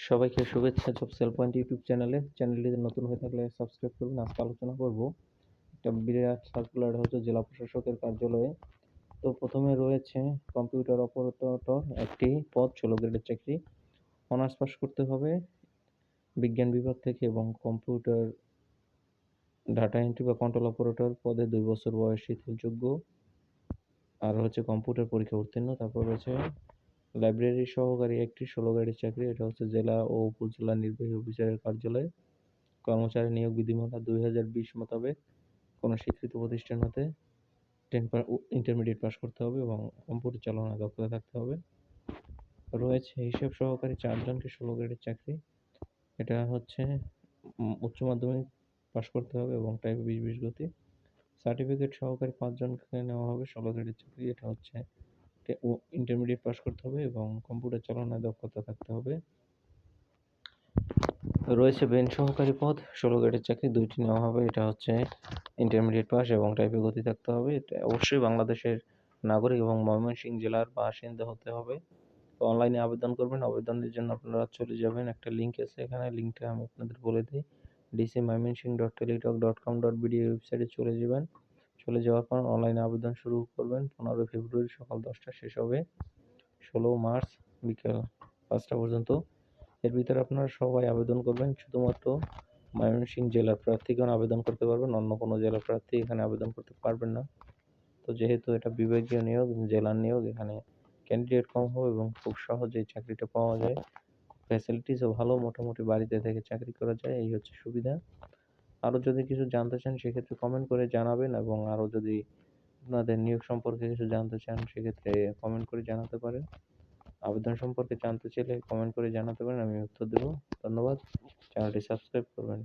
সবাইকে শুভেচ্ছা job sell point YouTube চ্যানেলে চ্যানেলটিতে নতুন হয়ে থাকলে সাবস্ক্রাইব করবেন আজকে আলোচনা করব একটা বিরাট সার্কুলার হচ্ছে জেলা প্রশাসকের কার্যালয়ে। তো প্রথমে রয়েছে কম্পিউটার অপারেটর একটি পদ, ষোলো গ্রেডের চাকরি। অনার্স পাস করতে হবে বিজ্ঞান বিভাগ থেকে এবং কম্পিউটার ডাটা এন্ট্রি বা কন্ট্রোল অপারেটর পদে দুই বছর বয়স শিথিলযোগ্য আর হচ্ছে কম্পিউটার পরীক্ষা উত্তীর্ণ, তারপর রয়েছে লাইব্রেরি সহকারী একটি ষোলো গ্রেডের চাকরি, এটা হচ্ছে জেলা ও উপজেলা নির্বাহী অফিসারের কার্যালয়ে। কর্মচারী নিয়োগ বিধিমালা দুই হাজার বিশ মোতাবেক কোনো স্বীকৃত প্রতিষ্ঠান হতে টেন ইন্টারমিডিয়েট পাস করতে হবে এবং পরিচালনা দক্ষতা থাকতে হবে। রয়েছে হিসাব সহকারী চারজনকে ষোলো গ্রেডের চাকরি, এটা হচ্ছে উচ্চ মাধ্যমিক পাস করতে হবে এবং টাইপে বিশ বিশ গতি। সার্টিফিকেট সহকারী পাঁচজনকে নেওয়া হবে ষোলো গ্রেডের চাকরি, এটা হচ্ছে ইন্টারমিডিয়েট পাস করতে হবে এবং কম্পিউটার চালানোর দক্ষতা থাকতে হবে। রয়েছে বেন সহকারী পদ, ষোলো গ্রেডের চাকরি, দুইটি নেওয়া হবে, এটা হচ্ছে ইন্টারমিডিয়েট পাস এবং টাইপে গতি থাকতে হবে। এটা অবশ্যই বাংলাদেশের নাগরিক এবং ময়মনসিংহ জেলার বাসিন্দা হতে হবে। তো অনলাইনে আবেদন করবেন, আবেদনের জন্য আপনারা চলে যাবেন, একটা লিঙ্ক আছে এখানে লিঙ্কটা আমি আপনাদের বলে দিই। DC Mymensingh dot Teletalk dot com dot BD ওয়েবসাইটে চলে যাবেন। চলে যাওয়ার পর অনলাইনে আবেদন শুরু করবেন। পনেরোই ফেব্রুয়ারি সকাল দশটা শেষ হবে। ষোলো মার্চ বিকেল পাঁচটা পর্যন্ত। এর ভিতরে আপনারা সবাই আবেদন করবেন। শুধুমাত্র ময়মনসিংহ জেলার প্রার্থীগণ আবেদন করতে পারবেন। অন্য কোনো জেলার প্রার্থী এখানে আবেদন করতে পারবেন না। তো যেহেতু এটা বিভাগীয় নিয়োগ, জেলার নিয়োগ, এখানে ক্যান্ডিডেট কম হবে এবং খুব সহজেই চাকরিটা পাওয়া যায়। ফ্যাসিলিটিসও ভালো, মোটামুটি বাড়িতে থেকে চাকরি করা যায়। এই হচ্ছে সুবিধা। আরও যদি কিছু জানতে চান, সেক্ষেত্রে কমেন্ট করে জানাবেন এবং আরও যদি আপনাদের নিয়োগ সম্পর্কে কিছু জানতে চান, সেক্ষেত্রে কমেন্ট করে জানাতে পারেন। আবেদন সম্পর্কে জানতে চাইলে কমেন্ট করে জানাতে পারেন, আমি উত্তর দেবো। ধন্যবাদ। চ্যানেলটি সাবস্ক্রাইব করবেন।